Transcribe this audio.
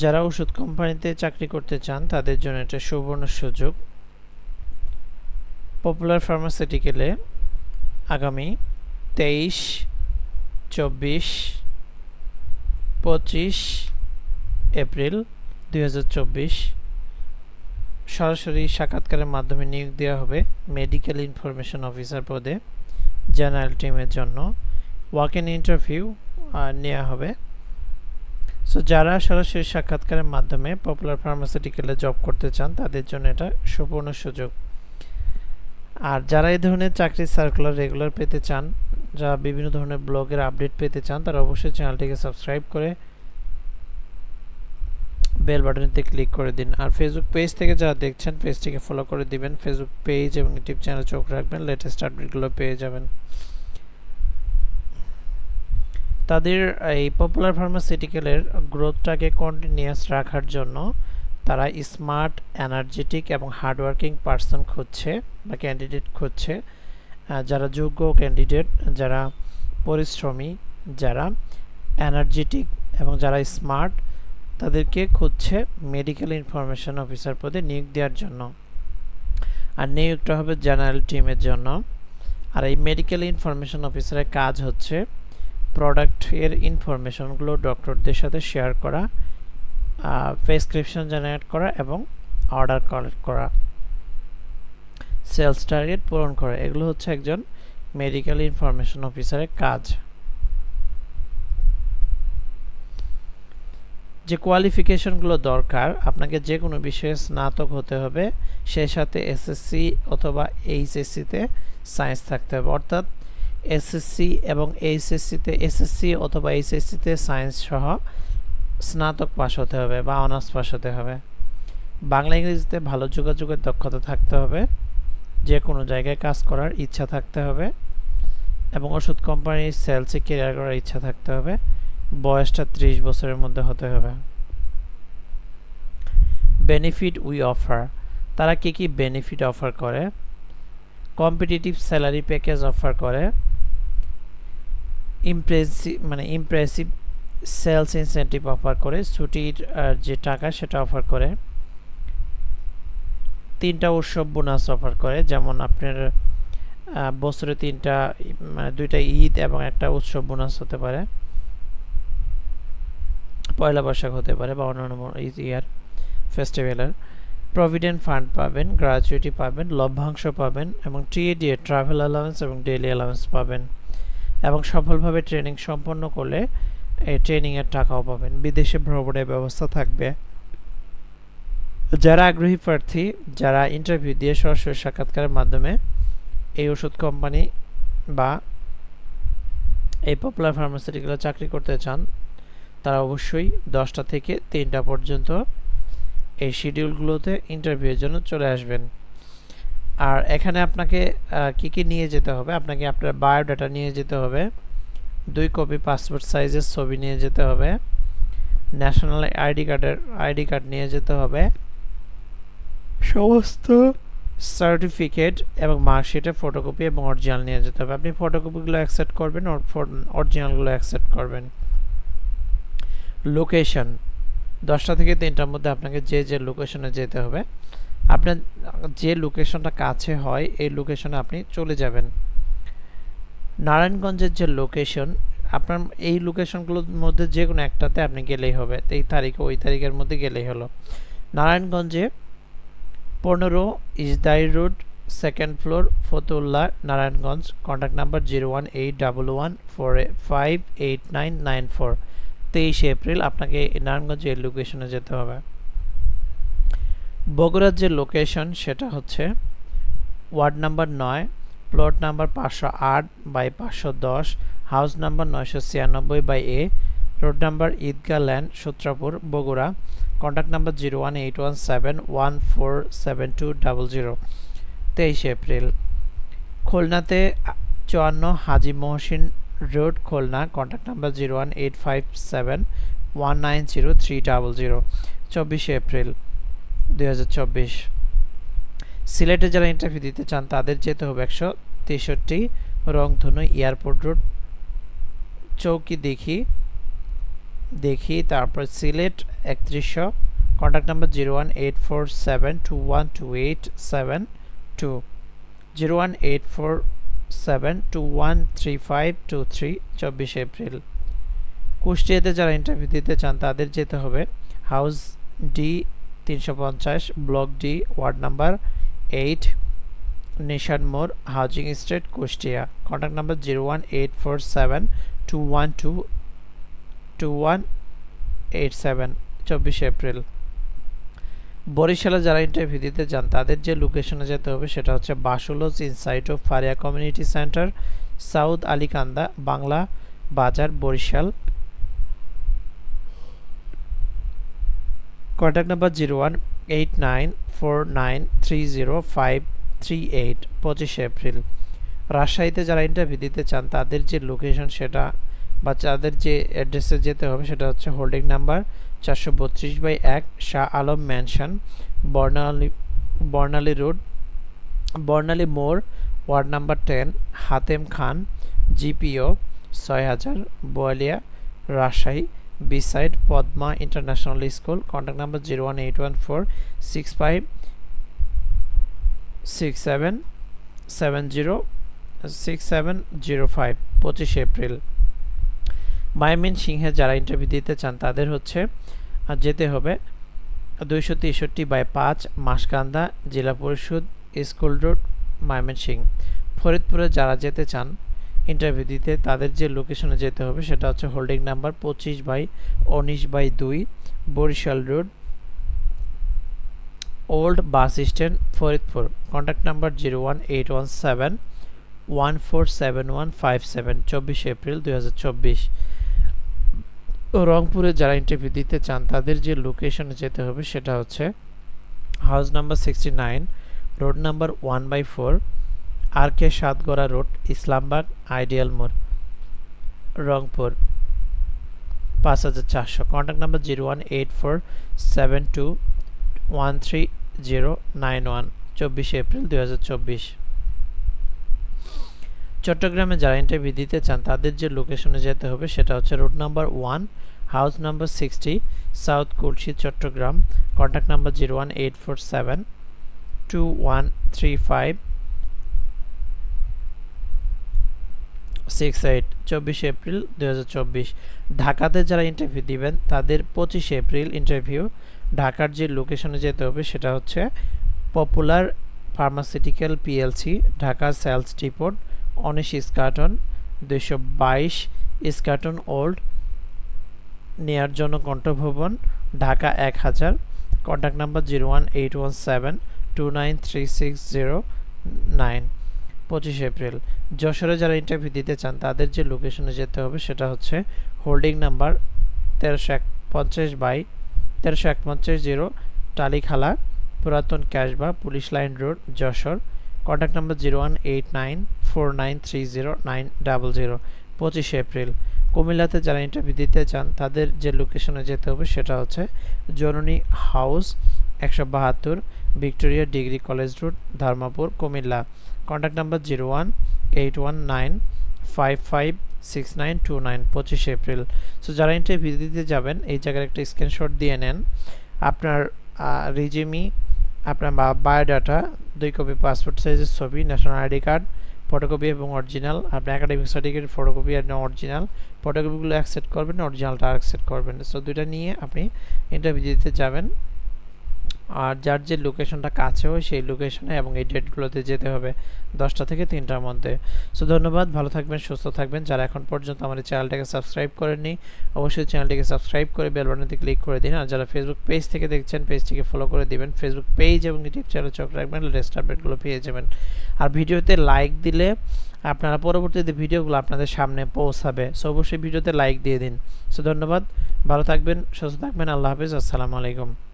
যারা ওষুধ কোম্পানিতে চাকরি করতে চান, তাদের জন্য এটা সুবর্ণ সুযোগ। পপুলার ফার্মাসিউটিক্যালে আগামী তেইশ, চব্বিশ, পঁচিশ এপ্রিল দু হাজার চব্বিশ সরাসরি সাক্ষাৎকারের মাধ্যমে নিয়োগ দেওয়া হবে মেডিকেল ইনফরমেশন অফিসার পদে। জেনারেল টিমের জন্য। ওয়াক ইন ইন্টারভিউ নেওয়া হবে। সো যারা সরাসরি সাক্ষাৎকারের মাধ্যমে পপুলার ফার্মাসিউটিক্যালে জব করতে চান, তাদের জন্য এটা সুবর্ণ সুযোগ। আর যারা এই ধরনের চাকরির সার্কুলার রেগুলার পেতে চান, যারা বিভিন্ন ধরনের ব্লগের আপডেট পেতে চান, তারা অবশ্যই চ্যানেলটিকে সাবস্ক্রাইব করে বেল বাটনটিতে ক্লিক করে দিন। আর ফেসবুক পেজ থেকে যারা দেখছেন পেজটিকে ফলো করে দিবেন। ফেসবুক পেজ এবং ইউটিউব চ্যানেল চোখ রাখবেন। লেটেস্ট আপডেটগুলো পেয়ে যাবেন। তাদের, এই পপুলার ফার্মাসিউটিক্যালের গ্রোথটাকে কন্টিনিউয়াস রাখার জন্য তারা স্মার্ট এনার্জেটিক এবং হার্ডওয়ার্কিং পার্সন খুঁজছে বা ক্যান্ডিডেট খুঁজছে যারা যোগ্য ক্যান্ডিডেট যারা পরিশ্রমী, যারা এনার্জেটিক এবং যারা স্মার্ট তাদেরকে খুঁজছে মেডিকেল ইনফরমেশন অফিসার পদে নিয়োগ দেওয়ার জন্য। আর নিয়োগটা হবে জেনারেল টিমের জন্য। আর এই মেডিকেল ইনফরমেশন অফিসারের কাজ হচ্ছে প্রোডাক্টের ইনফরমেশনগুলো ডক্টরদের সাথে শেয়ার করা প্রেসক্রিপশন জেনারেট করা এবং অর্ডার কালেক্ট করা। সেলস টার্গেট পূরণ করা, এগুলো হচ্ছে একজন মেডিকেল ইনফরমেশন অফিসারের কাজ। যে কোয়ালিফিকেশনগুলো দরকার, আপনাকে যে কোনো বিষয়ে স্নাতক হতে হবে, সেই সাথে এসএসসি অথবা এইচএসসিতে সায়েন্স থাকতে হবে। অর্থাৎ এসএসসি এবং এইচএসসিতে এসএসসি অথবা এইচএসসিতে সায়েন্স সহ স্নাতক পাশ হতে হবে বা অনার্স পাশ হতে হবে। বাংলা, ইংরেজিতে ভালো যোগাযোগের দক্ষতা থাকতে হবে। যে কোনো জায়গায় কাজ করার ইচ্ছা থাকতে হবে এবং ওষুধ কোম্পানির সেলসে কেরিয়ার করার ইচ্ছা থাকতে হবে। বয়সটা ত্রিশ বছরের মধ্যে হতে হবে। বেনিফিট উই অফার তারা কি কি বেনিফিট অফার করে? কম্পিটিটিভ স্যালারি প্যাকেজ অফার করে। ইমপ্রেসিভ মানে ইমপ্রেসিভ সেলস ইনসেন্টিভ অফার করে, ছুটির যে টাকা সেটা অফার করে। তিনটা উৎসব বোনাস অফার করে, যেমন আপনার বছরে তিনটা মানে দুইটা ঈদ এবং একটা উৎসব বোনাস হতে পারে। পয়লা বৈশাখ হতে পারে বা অন্যান্য ইয়ার ফেস্টিভ্যালের প্রভিডেন্ট ফান্ড পাবেন গ্র্যাচুইটি পাবেন, লভ্যাংশ পাবেন এবং টিএডিএ ট্রাভেল অ্যালাউন্স এবং ডেইলি অ্যালাউন্স পাবেন। এবং সফলভাবে ট্রেনিং সম্পন্ন করলে এই ট্রেনিংয়ের টাকাও পাবেন। বিদেশে ভ্রমণের ব্যবস্থা থাকবে। যারা আগ্রহী প্রার্থী, যারা ইন্টারভিউ দিয়ে সরাসরি সাক্ষাৎকারের মাধ্যমে এই ওষুধ কোম্পানি বা এই পপুলার ফার্মাসিউটিক্যালে চাকরি করতে চান, তারা অবশ্যই দশটা থেকে তিনটা পর্যন্ত এই শিডিউলগুলোতে ইন্টারভিউয়ের জন্য চলে আসবেন। আর এখানে আপনাকে কি কি নিয়ে যেতে হবে? আপনাকে আপনার বায়োডাটা নিয়ে যেতে হবে দুই কপি পাসপোর্ট সাইজের ছবি নিয়ে যেতে হবে ন্যাশনাল আইডি কার্ডের আইডি কার্ড নিয়ে যেতে হবে সমস্ত সার্টিফিকেট এবং মার্কশিটের ফটোকপি এবং অরিজিনাল নিয়ে যেতে হবে। আপনি ফটোকপিগুলো অ্যাকসেপ্ট করবেন অরিজিনালগুলো অ্যাকসেপ্ট করবেন। লোকেশন দশটা থেকে তিনটার মধ্যে আপনাকে যে যে লোকেশনে যেতে হবে আপনার, যে লোকেশনটা কাছে হয়, এই লোকেশনে আপনি চলে যাবেন। নারায়ণগঞ্জের যে লোকেশন আপনার এই লোকেশনগুলোর মধ্যে যে কোনো একটাতে আপনি গেলেই হবে। এই তারিখে, ওই তারিখের মধ্যে গেলেই হলো। নারায়ণগঞ্জে পনেরো ইজদাই road second floor Fatullah Narayanganj. Contact number zero one eight double one four five eight nine nine four তেইশে এপ্রিল আপনাকে নারায়ণগঞ্জে এই লোকেশনে যেতে হবে। বগুড়ার যে লোকেশন সেটা হচ্ছে ওয়ার্ড নাম্বার নয় প্লট নাম্বার পাঁচশো আট বাই পাঁচশো দশ হাউস নাম্বার নয়শো ছিয়ানব্বই by A road number Eidgah land Sutrapur, Bogura contact number zero one eight one seven one four seven two double zero তেইশে এপ্রিল। খুলনাতে চুয়ান্ন Haji Mohsin road, Khulna contact number zero one eight five seven one nine zero three double zero চব্বিশে April. দুই হাজার চব্বিশ। সিলেটে যারা interview দিতে চান, তাদের যেতে হবে একশো তেষট্টি রংধনু এয়ারপোর্ট রোড। চৌকি দেখি দেখি, তারপর সিলেট একত্রিশশো। Contact number zero one eight four seven two one two eight seven two. Zero one eight four seven two one three five two three, চব্বিশে এপ্রিল। কুষ্টিয়াতে যারা ইন্টারভিউ দিতে চান, তাদের যেতে হবে হাউস ডি তিনশো পঞ্চাশ, block D, ward number eight, Nishan মোড়, housing street, Kushtia. Contact number zero one eight four seven two one two two one eight seven, চব্বিশে এপ্রিল। বরিশালে যারা ইন্টারভিউ দিতে যান তাদের যে লোকেশনে যেতে হবে সেটা হচ্ছে বাসুলজ insight of Faria community centre south Alikanda Bangla Bazar, Barishal. Contact number zero one eight nine four nine three zero five three eight পঁচিশে এপ্রিল। রাজশাহীতে যারা ইন্টারভিউ দিতে চান, তাদের যে লোকেশন সেটা বা তাদের যে অ্যাড্রেসে যেতে হবে সেটা হচ্ছে হোল্ডিং নাম্বার চারশো বত্রিশ বাই এক শাহ আলম ম্যানশন বর্ণালী বর্ণালী রোড বর্ণালী মোড় ward number ten Hatem Khan GPO ছয় হাজার, Boalia, Rajshahi. Beside Padma international school contact number zero one eight one four six five six seven seven zero six seven zero five পঁচিশে April. মায়ামিন সিংহে যারা interview দিতে চান, তাদের হচ্ছে যেতে হবে দুইশো তেষট্টি বাই পাঁচ মাসকান্দা, জেলা পরিষদ, স্কুল রোড, মায়ামিন সিং। ফরিদপুরে যারা যেতে চান ইন্টারভিউ দিতে তাদের যে লোকেশনে যেতে হবে সেটা হচ্ছে হোল্ডিং নাম্বার পঁচিশ বাই উনিশ বাই দুই Barishal road, old bus stand, Faridpur. Contact number zero one eight one seven one four seven one five seven, চব্বিশে এপ্রিল দুই হাজার চব্বিশ। রংপুরে যারা ইন্টারভিউ দিতে চান, তাদের যে লোকেশনে যেতে হবে সেটা হচ্ছে house number sixty nine road number one by four R K Satgara road, Islambag, ideal মোড়, রংপুর, পাঁচ হাজার চারশো। Contact number zero one eight four seven two one three zero nine one চব্বিশে এপ্রিল দুই হাজার চব্বিশ। চট্টগ্রামে যারা ইন্টারভিউ দিতে চান, তাদের যে লোকেশনে যেতে হবে, সেটা হচ্ছে road number one house number sixty south Kulshi Chattogram. Contact number zero one eight four seven two one three five six eight, চব্বিশে এপ্রিল দু হাজার চব্বিশ। ঢাকাতে যারা ইন্টারভিউ দিবেন, তাদের পঁচিশে এপ্রিল ইন্টারভিউ ঢাকার যে লোকেশনে যেতে হবে, সেটা হচ্ছে popular pharmaceutical PLC Dhaka sales depot উনিশ স্কার্টন দুইশো বাইশ স্কার্টন ওল্ড, নেয়ার জন্য কণ্ঠভবন ঢাকা এক হাজার। Contact number zero one eight one seven two nine three six zero nine পঁচিশে এপ্রিল। যশোরে যারা ইন্টারভিউ দিতে চান, তাদের যে লোকেশনে যেতে হবে সেটা হচ্ছে হোল্ডিং নাম্বার তেরোশো এক পঞ্চাশ বাই তেরোশো এক পঞ্চাশ জিরো, টালিখালা, পুরাতন ক্যাশবা, police line road, Jashore. Contact number zero one eight nine four nine three zero nine double zero. পঁচিশে এপ্রিল। কুমিল্লাতে যারা ইন্টারভিউ দিতে চান, তাদের যে লোকেশনে যেতে হবে সেটা হচ্ছে জননী হাউস একশো বাহাত্তর, Victoria degree college road, Dharmapur, Cumilla. Contact number zero one eight one nine five five six nine two nine পঁচিশে এপ্রিল। সো যারা ইন্টারভিউ দিতে যাবেন, এই জায়গার একটা স্ক্রিনশট দিয়ে নেন। আপনার রিজিমি আপনার বায়োডাটা দুই কপি পাসপোর্ট সাইজের ছবি ন্যাশনাল আইডি কার্ড ফটোকপি এবং অরিজিনাল আপনার একাডেমিক সার্টিফিকেট ফটোকপি আর অরিজিনাল ফটোকপিগুলো অ্যাকসেপ্ট করবেন অরিজিনালটা অ্যাকসেপ্ট করবেন সো দুইটা নিয়ে আপনি ইন্টারভিউ দিতে যাবেন। আর যার যে লোকেশনটা কাছে হয়, সেই লোকেশনে এবং এই ডেটগুলোতে যেতে হবে দশটা থেকে তিনটার মধ্যে। সো ধন্যবাদ, ভালো থাকবেন, সুস্থ থাকবেন। যারা এখন পর্যন্ত আমাদের চ্যানেলটাকে সাবস্ক্রাইব করেননি, অবশ্যই চ্যানেলটিকে সাবস্ক্রাইব করে বেল বাটনটি ক্লিক করে দিন। আর যারা ফেসবুক পেজ থেকে দেখছেন পেজটিকে ফলো করে দিবেন। ফেসবুক পেজ এবং ইউটিউব চ্যানেল চোখ রাখবেন লেস্ট আপডেটগুলো পেয়ে যাবেন। আর ভিডিওতে লাইক দিলে আপনারা পরবর্তীতে ভিডিওগুলো আপনাদের সামনে পৌঁছাবে। সো অবশ্যই ভিডিওতে লাইক দিয়ে দিন। সো ধন্যবাদ, ভালো থাকবেন, সুস্থ থাকবেন। আল্লাহ হাফিজ, আসসালামু আলাইকুম।